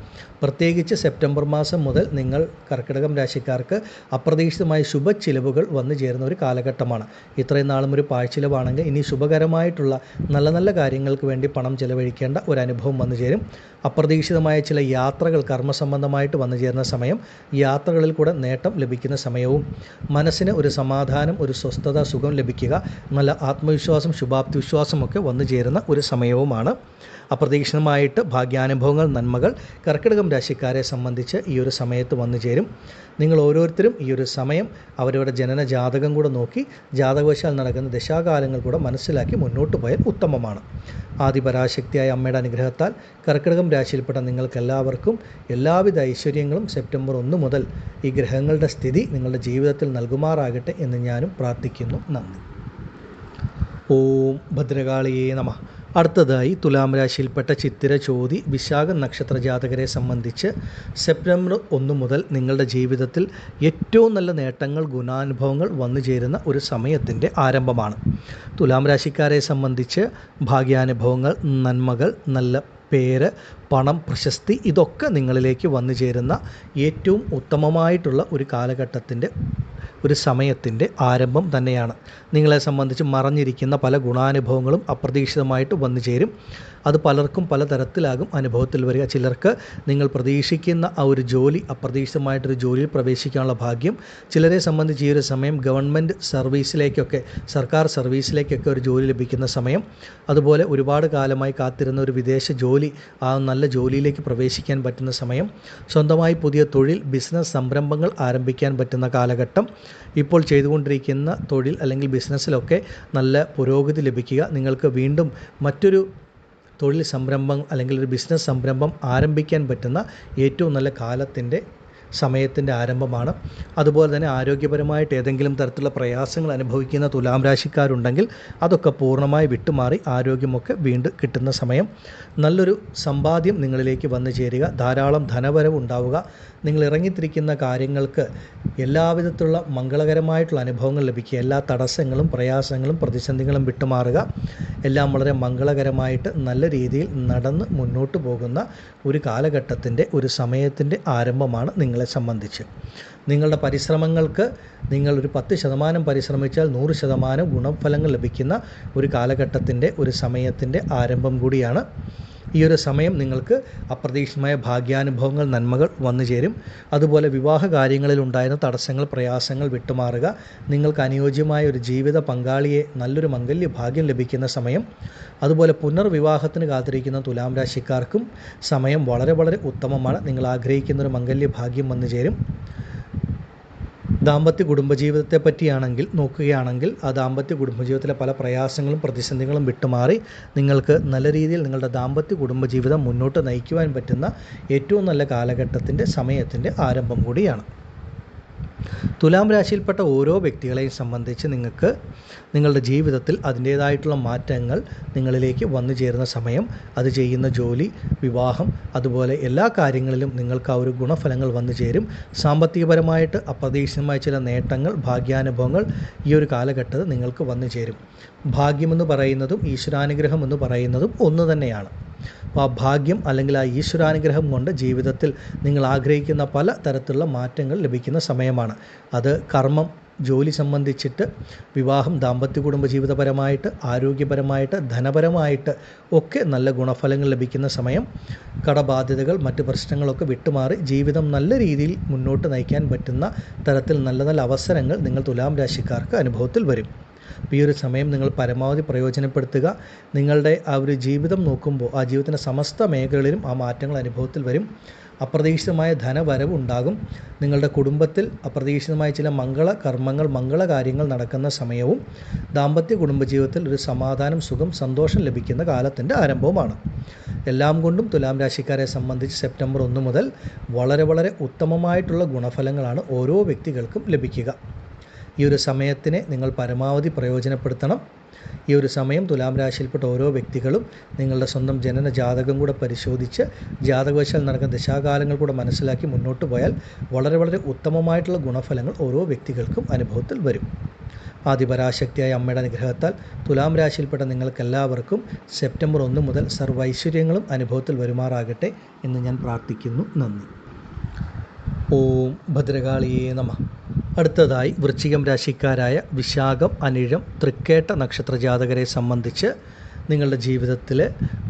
പ്രത്യേകിച്ച് സെപ്റ്റംബർ മാസം മുതൽ നിങ്ങൾ കർക്കിടകം രാശിക്കാർക്ക് അപ്രതീക്ഷിതമായ ശുഭ ചിലവുകൾ വന്നു ചേരുന്ന ഒരു കാലഘട്ടമാണ്. ഇത്രയും നാളും ഒരു പാഴ്ചിലവാണെങ്കിൽ ഇനി ശുഭകരമായിട്ടുള്ള നല്ല നല്ല കാര്യങ്ങൾക്ക് വേണ്ടി പണം ചെലവഴിക്കേണ്ട ഒരു അനുഭവം വന്നു ചേരും. അപ്രതീക്ഷിതമായ ചില യാത്രകൾ കർമ്മസംബന്ധമായിട്ട് വന്നു ചേരുന്ന സമയം യാത്രകളിൽ കൂടെ നേട്ടം ലഭിക്കുന്ന സമയവും മനസ്സിന് ഒരു സമാധാനം ഒരു സ്വസ്ഥത സുഖം ലഭിക്കുക നല്ല ആത്മവിശ്വാസം ശുഭാപ്തി വിശ്വാസമൊക്കെ വന്നു ചേരുന്ന ഒരു സമയവുമാണ്. അപ്രതീക്ഷിതമായിട്ട് ഭാഗ്യാനുഭവങ്ങൾ നന്മകൾ കർക്കിടകം രാശിക്കാരെ സംബന്ധിച്ച് ഈ ഒരു സമയത്ത് വന്നു ചേരും. നിങ്ങൾ ഓരോരുത്തരും ഈ ഒരു സമയം അവരവരുടെ ജനന ജാതകം കൂടെ നോക്കി ജാതകവശാൽ നടക്കുന്ന ദശാകാലങ്ങൾ കൂടെ മനസ്സിലാക്കി മുന്നോട്ട് പോയാൽ ഉത്തമമാണ്. ആദിപരാശക്തിയായ അമ്മയുടെ അനുഗ്രഹത്താൽ കർക്കിടകം രാശിയിൽപ്പെട്ട നിങ്ങൾക്കെല്ലാവർക്കും എല്ലാവിധ ഐശ്വര്യങ്ങളും സെപ്റ്റംബർ ഒന്ന് മുതൽ ഈ ഗ്രഹങ്ങളുടെ സ്ഥിതി നിങ്ങളുടെ ജീവിതത്തിൽ നൽകുമാറാകട്ടെ എന്ന് ഞാനും പ്രാർത്ഥിക്കുന്നു. നന്ദി. ഓം ഭദ്രകാളിയേ നമ. അടുത്തതായി തുലാം രാശിയിൽപ്പെട്ട ചിത്തിര ചോതി വിശാഖ നക്ഷത്ര ജാതകരെ സംബന്ധിച്ച് സെപ്റ്റംബർ ഒന്ന് മുതൽ നിങ്ങളുടെ ജീവിതത്തിൽ ഏറ്റവും നല്ല നേട്ടങ്ങൾ ഗുണാനുഭവങ്ങൾ വന്നു ചേരുന്ന ഒരു സമയത്തിന്റെ ആരംഭമാണ്. തുലാം രാശിക്കാരെ സംബന്ധിച്ച് ഭാഗ്യാനുഭവങ്ങൾ നന്മകൾ നല്ല പേര് പണം പ്രശസ്തി ഇതൊക്കെ നിങ്ങളിലേക്ക് വന്നു ചേരുന്ന ഏറ്റവും ഉത്തമമായിട്ടുള്ള ഒരു കാലഘട്ടത്തിന്റെ ഒരു സമയത്തിന്റെ ആരംഭം തന്നെയാണ്. നിങ്ങളെ സംബന്ധിച്ച് മറഞ്ഞിരിക്കുന്ന പല ഗുണാനുഭവങ്ങളും അപ്രതീക്ഷിതമായിട്ട് വന്നു ചേരും. അത് പലർക്കും പലതരത്തിലാകും അനുഭവത്തിൽ വരിക. ചിലർക്ക് നിങ്ങൾ പ്രതീക്ഷിക്കുന്ന ആ ഒരു ജോലി അപ്രതീക്ഷിതമായിട്ടൊരു ജോലിയിൽ പ്രവേശിക്കാനുള്ള ഭാഗ്യം. ചിലരെ സംബന്ധിച്ച് ഈ ഒരു സമയം ഗവൺമെന്റ് സർവീസിലേക്കൊക്കെ സർക്കാർ സർവീസിലേക്കൊക്കെ ഒരു ജോലി ലഭിക്കുന്ന സമയം. അതുപോലെ ഒരുപാട് കാലമായി കാത്തിരുന്ന ഒരു വിദേശ ജോലി ആ നല്ല ജോലിയിലേക്ക് പ്രവേശിക്കാൻ പറ്റുന്ന സമയം. സ്വന്തമായി പുതിയ തൊഴിൽ ബിസിനസ് സംരംഭങ്ങൾ ആരംഭിക്കാൻ പറ്റുന്ന കാലഘട്ടം. ഇപ്പോൾ ചെയ്തുകൊണ്ടിരിക്കുന്ന തൊഴിൽ അല്ലെങ്കിൽ ബിസിനസ്സിലൊക്കെ നല്ല പുരോഗതി ലഭിക്കുക. നിങ്ങൾക്ക് വീണ്ടും മറ്റൊരു തൊഴിൽ സംരംഭം അല്ലെങ്കിൽ ഒരു ബിസിനസ് സംരംഭം ആരംഭിക്കാൻ പറ്റുന്ന ഏറ്റവും നല്ല കാലത്തിന്റെ സമയത്തിന്റെ ആരംഭമാണ്. അതുപോലെ തന്നെ ആരോഗ്യപരമായിട്ട് ഏതെങ്കിലും തരത്തിലുള്ള പ്രയാസങ്ങൾ അനുഭവിക്കുന്ന തുലാം രാശിക്കാരുണ്ടെങ്കിൽ അതൊക്കെ പൂർണമായി വിട്ടുമാറി ആരോഗ്യമൊക്കെ വീണ്ടും കിട്ടുന്ന സമയം. നല്ലൊരു സമ്പാദ്യം നിങ്ങളിലേക്ക് വന്നു ചേരുക. ധാരാളം ധനവരവ് ഉണ്ടാവുക. നിങ്ങൾ ഇറങ്ങിത്തിരിക്കുന്ന കാര്യങ്ങൾക്ക് എല്ലാവിധത്തിലുള്ള മംഗളകരമായിട്ടുള്ള അനുഭവങ്ങൾ ലഭിക്കുക. എല്ലാ തടസ്സങ്ങളും പ്രയാസങ്ങളും പ്രതിസന്ധികളും വിട്ടുമാറുക. എല്ലാം വളരെ മംഗളകരമായിട്ട് നല്ല രീതിയിൽ നടന്ന് മുന്നോട്ട് പോകുന്ന ഒരു കാലഘട്ടത്തിന്റെ ഒരു സമയത്തിന്റെ ആരംഭമാണ് നിങ്ങളെ സംബന്ധിച്ച്. നിങ്ങളുടെ പരിശ്രമങ്ങൾക്ക് നിങ്ങളൊരു പത്ത് ശതമാനം പരിശ്രമിച്ചാൽ നൂറ് ശതമാനം ഗുണഫലങ്ങൾ ലഭിക്കുന്ന ഒരു കാലഘട്ടത്തിന്റെ ഒരു സമയത്തിന്റെ ആരംഭം കൂടിയാണ്. ഈ ഒരു സമയം നിങ്ങൾക്ക് അപ്രതീക്ഷിതമായ ഭാഗ്യാനുഭവങ്ങൾ നന്മകൾ വന്നു ചേരും. അതുപോലെ വിവാഹ കാര്യങ്ങളിൽ ഉണ്ടായിരുന്ന തടസ്സങ്ങൾ പ്രയാസങ്ങൾ വിട്ടുമാറുക. നിങ്ങൾക്ക് അനുയോജ്യമായ ഒരു ജീവിത പങ്കാളിയെ നല്ലൊരു മംഗല്യ ഭാഗ്യം ലഭിക്കുന്ന സമയം. അതുപോലെ പുനർവിവാഹത്തിന് കാത്തിരിക്കുന്ന തുലാം രാശിക്കാർക്കും സമയം വളരെ വളരെ ഉത്തമമാണ്. നിങ്ങൾ ആഗ്രഹിക്കുന്ന ഒരു മംഗല്യ ഭാഗ്യം വന്നു ചേരും. ദാമ്പത്യ കുടുംബജീവിതത്തെ പറ്റിയാണെങ്കിൽ നോക്കുകയാണെങ്കിൽ ആ ദാമ്പത്യ കുടുംബജീവിതത്തിലെ പല പ്രയാസങ്ങളും പ്രതിസന്ധികളും വിട്ടുമാറി നിങ്ങൾക്ക് നല്ല രീതിയിൽ നിങ്ങളുടെ ദാമ്പത്യ കുടുംബജീവിതം മുന്നോട്ട് നയിക്കുവാൻ പറ്റുന്ന ഏറ്റവും നല്ല കാലഘട്ടത്തിന്റെ സമയത്തിന്റെ ആരംഭം കൂടിയാണ്. തുലാം രാശിയിൽപ്പെട്ട ഓരോ വ്യക്തികളെയും സംബന്ധിച്ച് നിങ്ങൾക്ക് നിങ്ങളുടെ ജീവിതത്തിൽ അതിന്റേതായിട്ടുള്ള മാറ്റങ്ങൾ നിങ്ങളിലേക്ക് വന്നു ചേരുന്ന സമയം അത് ചെയ്യുന്ന ജോലി വിവാഹം അതുപോലെ എല്ലാ കാര്യങ്ങളിലും നിങ്ങൾക്ക് ആ ഒരു ഗുണഫലങ്ങൾ വന്നു ചേരും. സാമ്പത്തികപരമായിട്ട് അപ്രതീക്ഷിതമായ ചില നേട്ടങ്ങൾ ഭാഗ്യാനുഭവങ്ങൾ ഈ ഒരു കാലഘട്ടത്തിൽ നിങ്ങൾക്ക് വന്നു ചേരും. ഭാഗ്യമെന്ന് പറയുന്നതും ഈശ്വരാനുഗ്രഹം എന്ന് പറയുന്നതും ഒന്ന് തന്നെയാണ്. ആ ഭാഗ്യം അല്ലെങ്കിൽ ആ ഈശ്വരാനുഗ്രഹം കൊണ്ട് ജീവിതത്തിൽ നിങ്ങൾ ആഗ്രഹിക്കുന്ന പല തരത്തിലുള്ള മാറ്റങ്ങൾ ലഭിക്കുന്ന സമയമാണ്. അത് കർമ്മം ജോലി സംബന്ധിച്ചിട്ട് വിവാഹം ദാമ്പത്യ കുടുംബ ജീവിതപരമായിട്ട് ആരോഗ്യപരമായിട്ട് ധനപരമായിട്ട് ഒക്കെ നല്ല ഗുണഫലങ്ങൾ ലഭിക്കുന്ന സമയം. കടബാധ്യതകൾ മറ്റ് പ്രശ്നങ്ങളൊക്കെ വിട്ടുമാറി ജീവിതം നല്ല രീതിയിൽ മുന്നോട്ട് നയിക്കാൻ പറ്റുന്ന തരത്തിൽ നല്ല നല്ല അവസരങ്ങൾ നിങ്ങൾ തുലാം രാശിക്കാർക്ക് അനുഭവത്തിൽ വരും. ഈ ഒരു സമയം നിങ്ങൾ പരമാവധി പ്രയോജനപ്പെടുത്തുക. നിങ്ങളുടെ ആ ഒരു ജീവിതം നോക്കുമ്പോൾ ആ ജീവിതത്തിന്റെ സമസ്ത മേഖലകളിലും ആ മാറ്റങ്ങൾ അനുഭവത്തിൽ വരും. അപ്രതീക്ഷിതമായ ധനവരവ് ഉണ്ടാകും. നിങ്ങളുടെ കുടുംബത്തിൽ അപ്രതീക്ഷിതമായ ചില മംഗള കർമ്മങ്ങൾ മംഗള കാര്യങ്ങൾ നടക്കുന്ന സമയവും ദാമ്പത്യ കുടുംബജീവിതത്തിൽ ഒരു സമാധാനം സുഖം സന്തോഷം ലഭിക്കുന്ന കാലത്തിന്റെ ആരംഭവുമാണ്. എല്ലാം കൊണ്ടും തുലാം രാശിക്കാരെ സംബന്ധിച്ച് സെപ്റ്റംബർ ഒന്ന് മുതൽ വളരെ വളരെ ഉത്തമമായിട്ടുള്ള ഗുണഫലങ്ങളാണ് ഓരോ വ്യക്തികൾക്കും ലഭിക്കുക. ഈ ഒരു സമയത്തിനെ നിങ്ങൾ പരമാവധി പ്രയോജനപ്പെടുത്തണം. ഈ ഒരു സമയം തുലാം രാശിയിൽപ്പെട്ട ഓരോ വ്യക്തികളും നിങ്ങളുടെ സ്വന്തം ജനന ജാതകം കൂടെ പരിശോധിച്ച് ജാതകവശാൽ നടക്കുന്ന ദശാകാലങ്ങൾ കൂടെ മനസ്സിലാക്കി മുന്നോട്ട് പോയാൽ വളരെ വളരെ ഉത്തമമായിട്ടുള്ള ഗുണഫലങ്ങൾ ഓരോ വ്യക്തികൾക്കും അനുഭവത്തിൽ വരും. ആദിപരാശക്തിയായ അമ്മയുടെ അനുഗ്രഹത്താൽ തുലാം രാശിയിൽപ്പെട്ട നിങ്ങൾക്കെല്ലാവർക്കും സെപ്റ്റംബർ ഒന്ന് മുതൽ സർവൈശ്വര്യങ്ങളും അനുഭവത്തിൽ വരുമാറാകട്ടെ എന്ന് ഞാൻ പ്രാർത്ഥിക്കുന്നു. നന്ദി. ഓം ഭദ്രകാളിയേ നമ. അടുത്തതായി വൃശ്ചികം രാശിക്കാരായ വിശാഖം അനിഴം തൃക്കേട്ട നക്ഷത്ര ജാതകരെ സംബന്ധിച്ച് നിങ്ങളുടെ ജീവിതത്തിൽ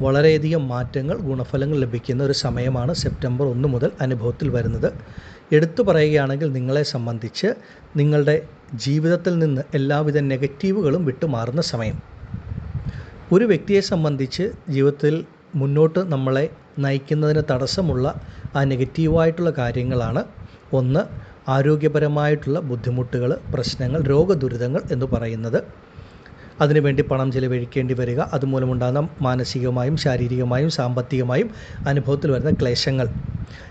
വളരെയധികം മാറ്റങ്ങൾ ഗുണഫലങ്ങൾ ലഭിക്കുന്ന ഒരു സമയമാണ് സെപ്റ്റംബർ ഒന്ന് മുതൽ അനുഭവത്തിൽ വരുന്നത്. എടുത്തു പറയുകയാണെങ്കിൽ നിങ്ങളെ സംബന്ധിച്ച് നിങ്ങളുടെ ജീവിതത്തിൽ നിന്ന് എല്ലാവിധ നെഗറ്റീവുകളും വിട്ടുമാറുന്ന സമയം. ഒരു വ്യക്തിയെ സംബന്ധിച്ച് ജീവിതത്തിൽ മുന്നോട്ട് നമ്മളെ നയിക്കുന്നതിന് തടസ്സമുള്ള ആ നെഗറ്റീവായിട്ടുള്ള കാര്യങ്ങളാണ്. ഒന്ന് ആരോഗ്യപരമായിട്ടുള്ള ബുദ്ധിമുട്ടുകൾ പ്രശ്നങ്ങൾ രോഗദുരിതങ്ങൾ എന്ന് പറയുന്നത്. അതിനുവേണ്ടി പണം ചിലവഴിക്കേണ്ടി വരിക. അതുമൂലമുണ്ടാകുന്ന മാനസികമായും ശാരീരികമായും സാമ്പത്തികമായും അനുഭവത്തിൽ വരുന്ന ക്ലേശങ്ങൾ.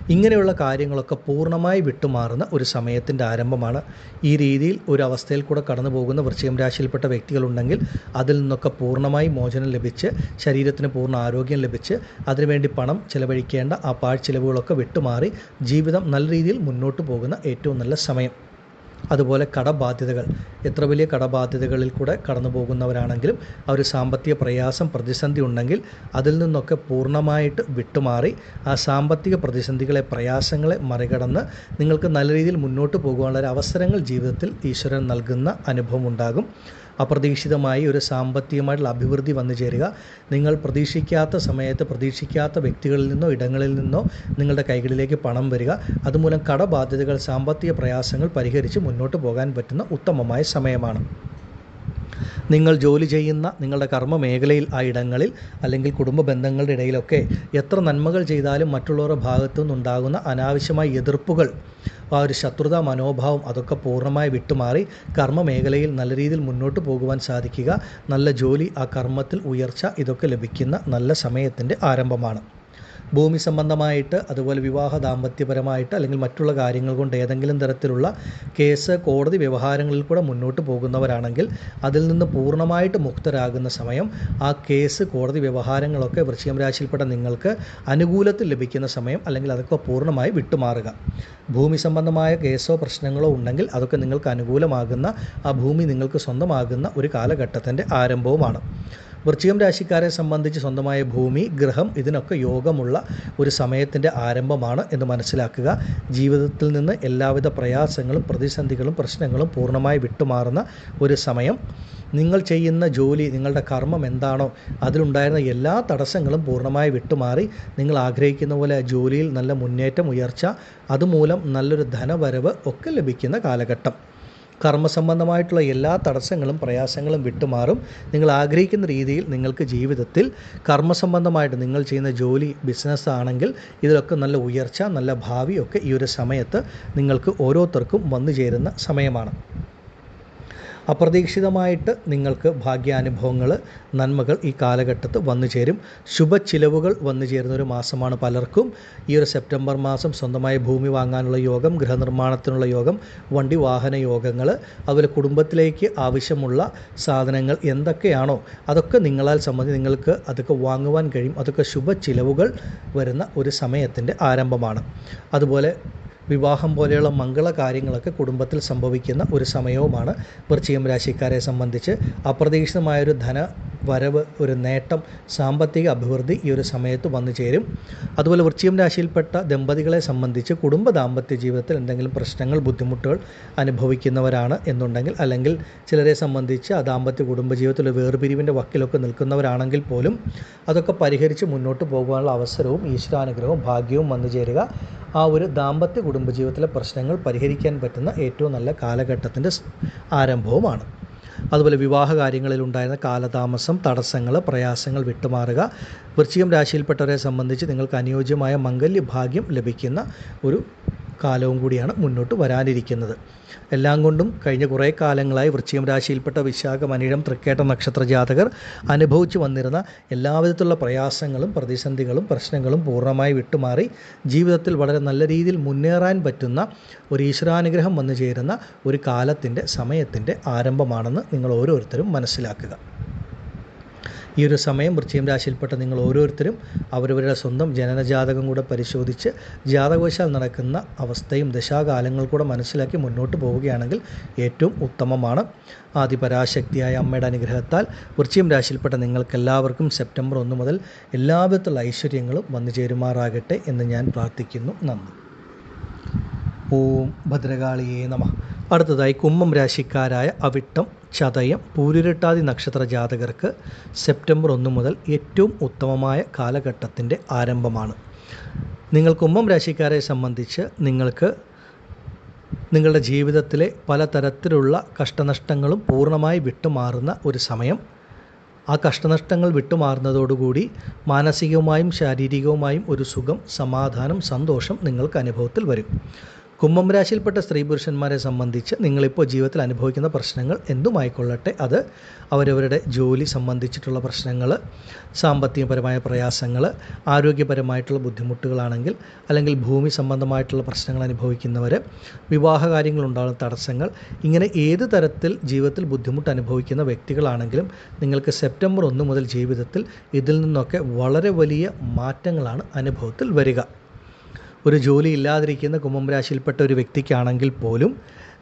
ഇങ്ങനെയുള്ള കാര്യങ്ങളൊക്കെ പൂർണമായി വിട്ടുമാറുന്ന ഒരു സമയത്തിന്റെ ആരംഭമാണ്. ഈ രീതിയിൽ ഒരു അവസ്ഥയിൽ കൂടെ കടന്നു പോകുന്ന വൃശ്ചികം രാശിയിൽപ്പെട്ട വ്യക്തികളുണ്ടെങ്കിൽ അതിൽ നിന്നൊക്കെ പൂർണമായി മോചനം ലഭിച്ച് ശരീരത്തിന് പൂർണ ആരോഗ്യം ലഭിച്ച് അതിനുവേണ്ടി പണം ചിലവഴിക്കേണ്ട ആ പാഴ്ചിലവുകളൊക്കെ വിട്ടുമാറി ജീവിതം നല്ല രീതിയിൽ മുന്നോട്ട് പോകുന്ന ഏറ്റവും നല്ല സമയം. അതുപോലെ കടബാധ്യതകൾ. എത്ര വലിയ കടബാധ്യതകളിൽ കൂടെ കടന്നു പോകുന്നവരാണെങ്കിലും ഒരു സാമ്പത്തിക പ്രയാസം പ്രതിസന്ധി ഉണ്ടെങ്കിൽ അതിൽ നിന്നൊക്കെ പൂർണമായിട്ട് വിട്ടുമാറി ആ സാമ്പത്തിക പ്രതിസന്ധികളെ പ്രയാസങ്ങളെ മറികടന്ന് നിങ്ങൾക്ക് നല്ല രീതിയിൽ മുന്നോട്ട് പോകുവാനുള്ള അവസരങ്ങൾ ജീവിതത്തിൽ ഈശ്വരൻ നൽകുന്ന അനുഭവം ഉണ്ടാകും. അപ്രതീക്ഷിതമായി ഒരു സാമ്പത്തികമായിട്ടുള്ള അഭിവൃദ്ധി വന്നു ചേരുക. നിങ്ങൾ പ്രതീക്ഷിക്കാത്ത സമയത്ത് പ്രതീക്ഷിക്കാത്ത വ്യക്തികളിൽ നിന്നോ ഇടങ്ങളിൽ നിന്നോ നിങ്ങളുടെ കൈകളിലേക്ക് പണം വരിക. അതുമൂലം കടബാധ്യതകൾ സാമ്പത്തിക പ്രയാസങ്ങൾ പരിഹരിച്ച് മുന്നോട്ട് പോകാൻ പറ്റുന്ന ഉത്തമമായ സമയമാണ്. നിങ്ങൾ ജോലി ചെയ്യുന്ന നിങ്ങളുടെ കർമ്മ മേഖലയിൽ ആ ഇടങ്ങളിൽ അല്ലെങ്കിൽ കുടുംബ ബന്ധങ്ങളുടെ ഇടയിലൊക്കെ എത്ര നന്മകൾ ചെയ്താലും മറ്റുള്ളവരുടെ ഭാഗത്തു നിന്നുണ്ടാകുന്ന അനാവശ്യമായ എതിർപ്പുകൾ ആ ഒരു ശത്രുതാ മനോഭാവം അതൊക്കെ പൂർണമായി വിട്ടുമാറി കർമ്മ മേഖലയിൽ നല്ല രീതിയിൽ മുന്നോട്ട് പോകുവാൻ സാധിക്കുക. നല്ല ജോലി ആ കർമ്മത്തിൽ ഉയർച്ച ഇതൊക്കെ ലഭിക്കുന്ന നല്ല സമയത്തിന്റെ ആരംഭമാണ്. ഭൂമി സംബന്ധമായിട്ട് അതുപോലെ വിവാഹ ദാമ്പത്യപരമായിട്ട് അല്ലെങ്കിൽ മറ്റുള്ള കാര്യങ്ങൾ കൊണ്ട് ഏതെങ്കിലും തരത്തിലുള്ള കേസ് കോടതി വ്യവഹാരങ്ങളിൽ കൂടെ മുന്നോട്ട് പോകുന്നവരാണെങ്കിൽ അതിൽ നിന്ന് പൂർണമായിട്ട് മുക്തരാകുന്ന സമയം ആ കേസ് കോടതി വ്യവഹാരങ്ങളൊക്കെ വൃശ്ചികം രാശിയിൽപ്പെട്ട നിങ്ങൾക്ക് അനുകൂലത്തിൽ ലഭിക്കുന്ന സമയം അല്ലെങ്കിൽ അതൊക്കെ പൂർണമായി വിട്ടുമാറുക. ഭൂമി സംബന്ധമായ കേസോ പ്രശ്നങ്ങളോ ഉണ്ടെങ്കിൽ അതൊക്കെ നിങ്ങൾക്ക് അനുകൂലമാകുന്ന ആ ഭൂമി നിങ്ങൾക്ക് സ്വന്തമാകുന്ന ഒരു കാലഘട്ടത്തിന്റെ ആരംഭവുമാണ്. വൃശ്ചികം രാശിക്കാരെ സംബന്ധിച്ച് സ്വന്തമായ ഭൂമി ഗ്രഹം ഇതിനൊക്കെ യോഗമുള്ള ഒരു സമയത്തിന്റെ ആരംഭമാണ് എന്ന് മനസ്സിലാക്കുക. ജീവിതത്തിൽ നിന്ന് എല്ലാവിധ പ്രയാസങ്ങളും പ്രതിസന്ധികളും പ്രശ്നങ്ങളും പൂർണമായി വിട്ടുമാറുന്ന ഒരു സമയം. നിങ്ങൾ ചെയ്യുന്ന ജോലി നിങ്ങളുടെ കർമ്മം എന്താണോ അതിലുണ്ടായിരുന്ന എല്ലാ തടസ്സങ്ങളും പൂർണമായി വിട്ടുമാറി. നിങ്ങൾ ആഗ്രഹിക്കുന്ന പോലെ ജോലിയിൽ നല്ല മുന്നേറ്റം ഉയർച്ച അതുമൂലം നല്ലൊരു ധനവരവ് ഒക്കെ ലഭിക്കുന്ന കാലഘട്ടം. കർമ്മസംബന്ധമായിട്ടുള്ള എല്ലാ തടസ്സങ്ങളും പ്രയാസങ്ങളും വിട്ടുമാറും. നിങ്ങൾ ആഗ്രഹിക്കുന്ന രീതിയിൽ നിങ്ങൾക്ക് ജീവിതത്തിൽ കർമ്മസംബന്ധമായിട്ട് നിങ്ങൾ ചെയ്യുന്ന ജോലി ബിസിനസ് ആണെങ്കിൽ ഇതിലൊക്കെ നല്ല ഉയർച്ച നല്ല ഭാവിയൊക്കെ ഈ ഒരു സമയത്ത് നിങ്ങൾക്ക് ഓരോരുത്തർക്കും വന്നു ചേരുന്ന സമയമാണ്. അപ്രതീക്ഷിതമായിട്ട് നിങ്ങൾക്ക് ഭാഗ്യാനുഭവങ്ങൾ നന്മകൾ ഈ കാലഘട്ടത്ത് വന്നു ചേരും. ശുഭച്ചിലവുകൾ വന്നു ചേരുന്ന ഒരു മാസമാണ് പലർക്കും. ഈ ഒരു സെപ്റ്റംബർ മാസം സ്വന്തമായി ഭൂമി വാങ്ങാനുള്ള യോഗം ഗൃഹനിർമ്മാണത്തിനുള്ള യോഗം വണ്ടി വാഹന യോഗങ്ങൾ അതുപോലെ കുടുംബത്തിലേക്ക് ആവശ്യമുള്ള സാധനങ്ങൾ എന്തൊക്കെയാണോ അതൊക്കെ നിങ്ങളാൽ സംബന്ധിച്ച് നിങ്ങൾക്ക് അതൊക്കെ വാങ്ങുവാൻ കഴിയും. അതൊക്കെ ശുഭ ചിലവുകൾ വരുന്ന ഒരു സമയത്തിന്റെ ആരംഭമാണ്. അതുപോലെ വിവാഹം പോലെയുള്ള മംഗള കാര്യങ്ങളൊക്കെ കുടുംബത്തിൽ സംഭവിക്കുന്ന ഒരു സമയവുമാണ്. വൃശ്ചികം രാശിക്കാരെ സംബന്ധിച്ച് അപ്രതീക്ഷിതമായൊരു ധന വരവ് ഒരു നേട്ടം സാമ്പത്തിക അഭിവൃദ്ധി ഈ ഒരു സമയത്ത് വന്നു ചേരും. അതുപോലെ വൃശ്ചികം രാശിയിൽപ്പെട്ട ദമ്പതികളെ സംബന്ധിച്ച് കുടുംബ ദാമ്പത്യ ജീവിതത്തിൽ എന്തെങ്കിലും പ്രശ്നങ്ങൾ ബുദ്ധിമുട്ടുകൾ അനുഭവിക്കുന്നവരാണ് എന്നുണ്ടെങ്കിൽ അല്ലെങ്കിൽ ചിലരെ സംബന്ധിച്ച് ആ ദാമ്പത്യ കുടുംബ ജീവിതത്തിൽ വേർപിരിവിന്റെ വക്കിലൊക്കെ നിൽക്കുന്നവരാണെങ്കിൽ പോലും അതൊക്കെ പരിഹരിച്ച് മുന്നോട്ട് പോകുവാനുള്ള അവസരവും ഈശ്വരാനുഗ്രഹവും ഭാഗ്യവും വന്നു ചേരുക. ആ ഒരു ദാമ്പത്യ കുടുംബജീവിതത്തിലെ പ്രശ്നങ്ങൾ പരിഹരിക്കാൻ പറ്റുന്ന ഏറ്റവും നല്ല കാലഘട്ടത്തിന്റെ ആരംഭവുമാണ്. അതുപോലെ വിവാഹ കാര്യങ്ങളിൽ ഉണ്ടായിരുന്ന കാലതാമസം തടസ്സങ്ങൾ പ്രയാസങ്ങൾ വിട്ടുമാറുക വൃശ്ചികം രാശിയിൽപ്പെട്ടവരെ സംബന്ധിച്ച് നിങ്ങൾക്ക് അനുയോജ്യമായ മംഗല്യ ഭാഗ്യം ലഭിക്കുന്ന ഒരു കാലവും കൂടിയാണ് മുന്നോട്ട് വരാനിരിക്കുന്നത്. എല്ലാം കൊണ്ടും കഴിഞ്ഞ കുറേ കാലങ്ങളായി വൃശ്ചികം രാശിയിൽപ്പെട്ട വിശാഖ മനിഴം തൃക്കേട്ട നക്ഷത്ര ജാതകർ അനുഭവിച്ചു വന്നിരുന്ന എല്ലാവിധത്തിലുള്ള പ്രയാസങ്ങളും പ്രതിസന്ധികളും പ്രശ്നങ്ങളും പൂർണമായി വിട്ടുമാറി ജീവിതത്തിൽ വളരെ നല്ല രീതിയിൽ മുന്നേറാൻ പറ്റുന്ന ഒരു ഈശ്വരാനുഗ്രഹം വന്നു ചേരുന്ന ഒരു കാലത്തിന്റെ സമയത്തിന്റെ ആരംഭമാണെന്ന് നിങ്ങൾ ഓരോരുത്തരും മനസ്സിലാക്കുക. ഈ ഒരു സമയം വൃശ്ചികം രാശിയിൽപ്പെട്ട നിങ്ങൾ ഓരോരുത്തരും അവരവരുടെ സ്വന്തം ജനനജാതകം കൂടെ പരിശോധിച്ച് ജാതകവശാൽ നടക്കുന്ന അവസ്ഥയും ദശാകാലങ്ങൾ കൂടെ മനസ്സിലാക്കി മുന്നോട്ട് പോവുകയാണെങ്കിൽ ഏറ്റവും ഉത്തമമാണ്. ആദിപരാശക്തിയായ അമ്മയുടെ അനുഗ്രഹത്താൽ വൃശ്ചികം രാശിയിൽപ്പെട്ട നിങ്ങൾക്കെല്ലാവർക്കും സെപ്റ്റംബർ ഒന്ന് മുതൽ എല്ലാവിധത്തിലുള്ള ഐശ്വര്യങ്ങളും വന്നു ചേരുമാറാകട്ടെ എന്ന് ഞാൻ പ്രാർത്ഥിക്കുന്നു. നന്ദി. ഓം ഭദ്രകാളിയേ നമ. അടുത്തതായി കുംഭം രാശിക്കാരായ അവിട്ടം ചതയം പൂരുരുട്ടാതി നക്ഷത്ര ജാതകർക്ക് സെപ്റ്റംബർ ഒന്ന് മുതൽ ഏറ്റവും ഉത്തമമായ കാലഘട്ടത്തിന്റെ ആരംഭമാണ്. നിങ്ങൾ കുംഭം രാശിക്കാരെ സംബന്ധിച്ച് നിങ്ങൾക്ക് നിങ്ങളുടെ ജീവിതത്തിലെ പലതരത്തിലുള്ള കഷ്ടനഷ്ടങ്ങളും പൂർണമായി വിട്ടുമാറുന്ന ഒരു സമയം. ആ കഷ്ടനഷ്ടങ്ങൾ വിട്ടുമാറുന്നതോടുകൂടി മാനസികവുമായും ശാരീരികവുമായും ഒരു സുഖം സമാധാനം സന്തോഷം നിങ്ങൾക്ക് അനുഭവത്തിൽ വരും. കുംഭം രാശിയിൽപ്പെട്ട സ്ത്രീ പുരുഷന്മാരെ സംബന്ധിച്ച് നിങ്ങളിപ്പോൾ ജീവിതത്തിൽ അനുഭവിക്കുന്ന പ്രശ്നങ്ങൾ എന്തുമായിക്കൊള്ളട്ടെ? അത് അവരവരുടെ ജോലി സംബന്ധിച്ചിട്ടുള്ള പ്രശ്നങ്ങൾ സാമ്പത്തികപരമായ പ്രയാസങ്ങൾ ആരോഗ്യപരമായിട്ടുള്ള ബുദ്ധിമുട്ടുകളാണെങ്കിൽ അല്ലെങ്കിൽ ഭൂമി സംബന്ധമായിട്ടുള്ള പ്രശ്നങ്ങൾ അനുഭവിക്കുന്നവർ വിവാഹ കാര്യങ്ങളുണ്ടാകുന്ന തടസ്സങ്ങൾ ഇങ്ങനെ ഏത് തരത്തിൽ ജീവിതത്തിൽ ബുദ്ധിമുട്ട് അനുഭവിക്കുന്ന വ്യക്തികളാണെങ്കിലും നിങ്ങൾക്ക് സെപ്റ്റംബർ ഒന്ന് മുതൽ ജീവിതത്തിൽ ഇതിൽ നിന്നൊക്കെ വളരെ വലിയ മാറ്റങ്ങളാണ് അനുഭവത്തിൽ വരിക. ഒരു ജോലി ഇല്ലാതിരിക്കുന്ന കുംഭം രാശിയിൽപ്പെട്ട ഒരു വ്യക്തിക്കാണെങ്കിൽ പോലും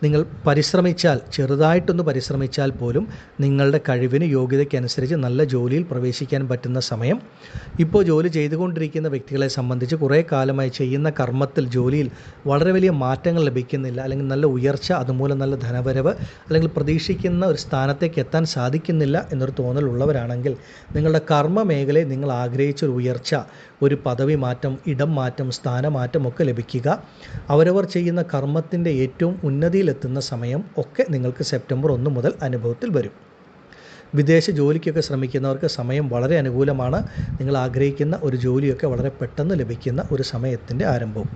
നിങ്ങൾ പരിശ്രമിച്ചാൽ ചെറുതായിട്ടൊന്ന് പരിശ്രമിച്ചാൽ പോലും നിങ്ങളുടെ കഴിവിന് യോഗ്യതയ്ക്കനുസരിച്ച് നല്ല ജോലിയിൽ പ്രവേശിക്കാൻ പറ്റുന്ന സമയം. ഇപ്പോൾ ജോലി ചെയ്തുകൊണ്ടിരിക്കുന്ന വ്യക്തികളെ സംബന്ധിച്ച് കുറേ കാലമായി ചെയ്യുന്ന കർമ്മത്തിൽ ജോലിയിൽ വളരെ വലിയ മാറ്റങ്ങൾ ലഭിക്കുന്നില്ല. അല്ലെങ്കിൽ നല്ല ഉയർച്ച അതുമൂലം നല്ല ധനവരവ് അല്ലെങ്കിൽ പ്രതീക്ഷിക്കുന്ന ഒരു സ്ഥാനത്തേക്ക് എത്താൻ സാധിക്കുന്നില്ല എന്നൊരു തോന്നലുള്ളവരാണെങ്കിൽ നിങ്ങളുടെ കർമ്മ മേഖലയിൽ നിങ്ങൾ ആഗ്രഹിച്ച ഒരു ഉയർച്ച ഒരു പദവി മാറ്റം ഇടം മാറ്റം സ്ഥാനമാറ്റം ഒക്കെ ലഭിക്കുക. അവരവർ ചെയ്യുന്ന കർമ്മത്തിന്റെ ഏറ്റവും ഉന്നതിയിലെത്തുന്ന സമയം ഒക്കെ നിങ്ങൾക്ക് സെപ്റ്റംബർ ഒന്ന് മുതൽ അനുഭവത്തിൽ വരും. വിദേശ ജോലിക്കൊക്കെ ശ്രമിക്കുന്നവർക്ക് സമയം വളരെ അനുകൂലമാണ്. നിങ്ങൾ ആഗ്രഹിക്കുന്ന ഒരു ജോലിയൊക്കെ വളരെ പെട്ടെന്ന് ലഭിക്കുന്ന ഒരു സമയത്തിന്റെ ആരംഭവും.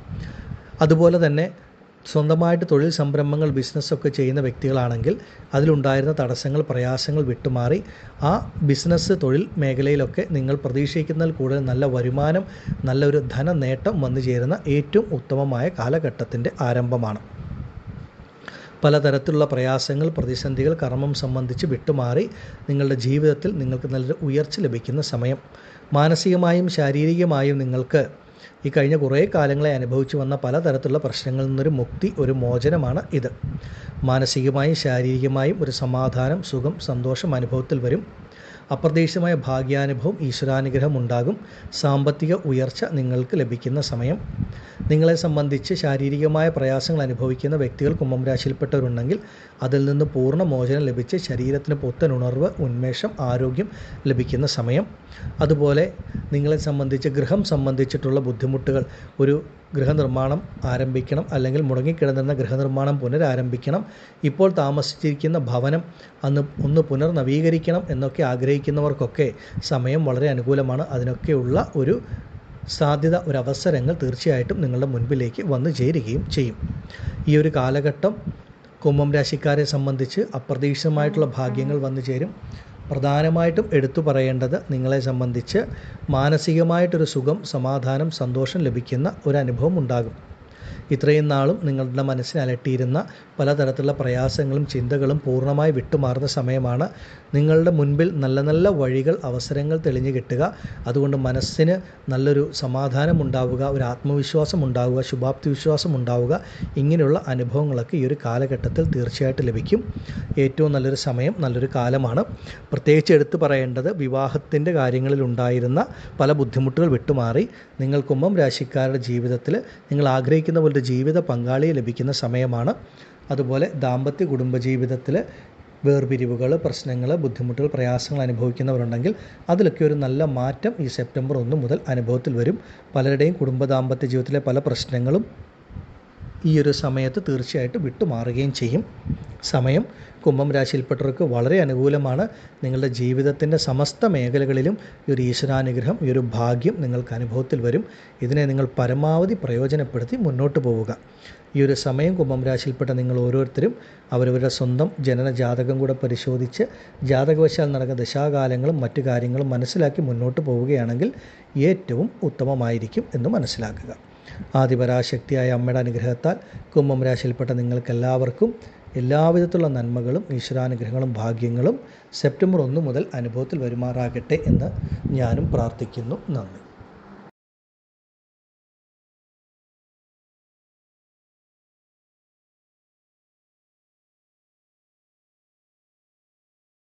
അതുപോലെ തന്നെ സ്വന്തമായിട്ട് തൊഴിൽ സംരംഭങ്ങൾ ബിസിനസ്സൊക്കെ ചെയ്യുന്ന വ്യക്തികളാണെങ്കിൽ അതിലുണ്ടായിരുന്ന തടസ്സങ്ങൾ പ്രയാസങ്ങൾ വിട്ടുമാറി ആ ബിസിനസ് തൊഴിൽ മേഖലയിലൊക്കെ നിങ്ങൾ പ്രതീക്ഷിക്കുന്നതിൽ കൂടുതൽ നല്ല വരുമാനം നല്ലൊരു ധന നേട്ടം വന്നു ചേരുന്ന ഏറ്റവും ഉത്തമമായ കാലഘട്ടത്തിന്റെ ആരംഭമാണ്. പലതരത്തിലുള്ള പ്രയാസങ്ങൾ പ്രതിസന്ധികൾ കർമ്മം സംബന്ധിച്ച് വിട്ടുമാറി നിങ്ങളുടെ ജീവിതത്തിൽ നിങ്ങൾക്ക് നല്ലൊരു ഉയർച്ച ലഭിക്കുന്ന സമയം. മാനസികമായും ശാരീരികമായും നിങ്ങൾക്ക് ഈ കഴിഞ്ഞ കുറേ കാലങ്ങളെ അനുഭവിച്ചു വന്ന പലതരത്തിലുള്ള പ്രശ്നങ്ങളിൽ നിന്നൊരു മുക്തി ഒരു മോചനമാണ് ഇത്. മാനസികമായും ശാരീരികമായും ഒരു സമാധാനം സുഖം സന്തോഷം അനുഭവത്തിൽ വരും. അപ്രതീക്ഷിതമായ ഭാഗ്യാനുഭവം ഈശ്വരാനുഗ്രഹം ഉണ്ടാകും. സാമ്പത്തിക ഉയർച്ച നിങ്ങൾക്ക് ലഭിക്കുന്ന സമയം. നിങ്ങളെ സംബന്ധിച്ച് ശാരീരികമായ പ്രയാസങ്ങൾ അനുഭവിക്കുന്ന വ്യക്തികൾ കുംഭം രാശിയിൽപ്പെട്ടവരുണ്ടെങ്കിൽ അതിൽ നിന്ന് പൂർണ മോചനം ലഭിച്ച് ശരീരത്തിന് പുത്തൻ ഉണർവ് ഉന്മേഷം ആരോഗ്യം ലഭിക്കുന്ന സമയം. അതുപോലെ നിങ്ങളെ സംബന്ധിച്ച് ഗൃഹം സംബന്ധിച്ചിട്ടുള്ള ബുദ്ധിമുട്ടുകൾ ഒരു ഗൃഹനിർമ്മാണം ആരംഭിക്കണം അല്ലെങ്കിൽ മുടങ്ങിക്കിടന്നിരുന്ന ഗൃഹനിർമ്മാണം പുനരാരംഭിക്കണം ഇപ്പോൾ താമസിച്ചിരിക്കുന്ന ഭവനം അന്ന് ഒന്ന് പുനർനവീകരിക്കണം എന്നൊക്കെ ആഗ്രഹിക്കുന്നവർക്കൊക്കെ സമയം വളരെ അനുകൂലമാണ്. അതിനൊക്കെയുള്ള ഒരു സാധ്യത ഒരു അവസരങ്ങൾ തീർച്ചയായിട്ടും നിങ്ങളുടെ മുൻപിലേക്ക് വന്നു ചേരുകയും ചെയ്യും. ഈ ഒരു കാലഘട്ടം കുംഭം രാശിക്കാരെ സംബന്ധിച്ച് അപ്രതീക്ഷിതമായിട്ടുള്ള ഭാഗ്യങ്ങൾ വന്നു ചേരും. പ്രധാനമായിട്ടും എടുത്തു പറയേണ്ടത് നിങ്ങളെ സംബന്ധിച്ച് മാനസികമായിട്ടൊരു സുഖം സമാധാനം സന്തോഷം ലഭിക്കുന്ന ഒരു അനുഭവം ഉണ്ടാകും. ഇത്രയും നാളും നിങ്ങളുടെ മനസ്സിനെ അലട്ടിയിരുന്ന പലതരത്തിലുള്ള പ്രയാസങ്ങളും ചിന്തകളും പൂർണമായി വിട്ടുമാറുന്ന സമയമാണ്. നിങ്ങളുടെ മുൻപിൽ നല്ല നല്ല വഴികൾ അവസരങ്ങൾ തെളിഞ്ഞു കിട്ടുക. അതുകൊണ്ട് മനസ്സിന് നല്ലൊരു സമാധാനം ഉണ്ടാവുക ഒരു ആത്മവിശ്വാസം ഉണ്ടാവുക ശുഭാപ്തി വിശ്വാസം ഉണ്ടാവുക. ഇങ്ങനെയുള്ള അനുഭവങ്ങളൊക്കെ ഈ ഒരു കാലഘട്ടത്തിൽ തീർച്ചയായിട്ടും ലഭിക്കും. ഏറ്റവും നല്ലൊരു സമയം നല്ലൊരു കാലമാണ്. പ്രത്യേകിച്ച് എടുത്തു പറയേണ്ടത് വിവാഹത്തിന്റെ കാര്യങ്ങളിൽ ഉണ്ടായിരുന്ന പല ബുദ്ധിമുട്ടുകൾ വിട്ടുമാറി. നിങ്ങൾ കുംഭം രാശിക്കാരുടെ ജീവിതത്തിൽ നിങ്ങൾ ആഗ്രഹിക്കുന്ന പോലത്തെ ജീവിത പങ്കാളിയെ ലഭിക്കുന്ന സമയമാണ്. അതുപോലെ ദാമ്പത്യ കുടുംബജീവിതത്തിൽ വേർപിരിവുകൾ പ്രശ്നങ്ങൾ ബുദ്ധിമുട്ടുകൾ പ്രയാസങ്ങൾ അനുഭവിക്കുന്നവരുണ്ടെങ്കിൽ അതിലൊക്കെ ഒരു നല്ല മാറ്റം ഈ സെപ്റ്റംബർ ഒന്ന് മുതൽ അനുഭവത്തിൽ വരും. പലരുടെയും കുടുംബ ദാമ്പത്യ ജീവിതത്തിലെ പല പ്രശ്നങ്ങളും ഈ ഒരു സമയത്ത് തീർച്ചയായിട്ടും വിട്ടുമാറുകയും ചെയ്യും. സമയം കുംഭം രാശിയിൽപ്പെട്ടവർക്ക് വളരെ അനുകൂലമാണ്. നിങ്ങളുടെ ജീവിതത്തിന്റെ സമസ്ത മേഖലകളിലും ഈ ഒരു ഈശ്വരാനുഗ്രഹം ഈ ഒരു ഭാഗ്യം നിങ്ങൾക്ക് അനുഭവത്തിൽ വരും. ഇതിനെ നിങ്ങൾ പരമാവധി പ്രയോജനപ്പെടുത്തി മുന്നോട്ട് പോവുക. ഈ ഒരു സമയം കുംഭം രാശിയിൽപ്പെട്ട നിങ്ങൾ ഓരോരുത്തരും അവരവരുടെ സ്വന്തം ജനന ജാതകം കൂടെ പരിശോധിച്ച് ജാതകവശാൽ നടക്കുന്ന ദശാകാലങ്ങളും മറ്റു കാര്യങ്ങളും മനസ്സിലാക്കി മുന്നോട്ട് പോവുകയാണെങ്കിൽ ഏറ്റവും ഉത്തമമായിരിക്കും എന്ന് മനസ്സിലാക്കുക. ആദിപരാശക്തിയായ അമ്മയുടെ അനുഗ്രഹത്താൽ കുംഭം രാശിയിൽപ്പെട്ട നിങ്ങൾക്കെല്ലാവർക്കും എല്ലാവിധത്തിലുള്ള നന്മകളും ഈശ്വരാനുഗ്രഹങ്ങളും ഭാഗ്യങ്ങളും സെപ്റ്റംബർ ഒന്ന് മുതൽ അനുഭവത്തിൽ വരുമാറാകട്ടെ എന്ന് ഞാനും പ്രാർത്ഥിക്കുന്നു. നന്ദി.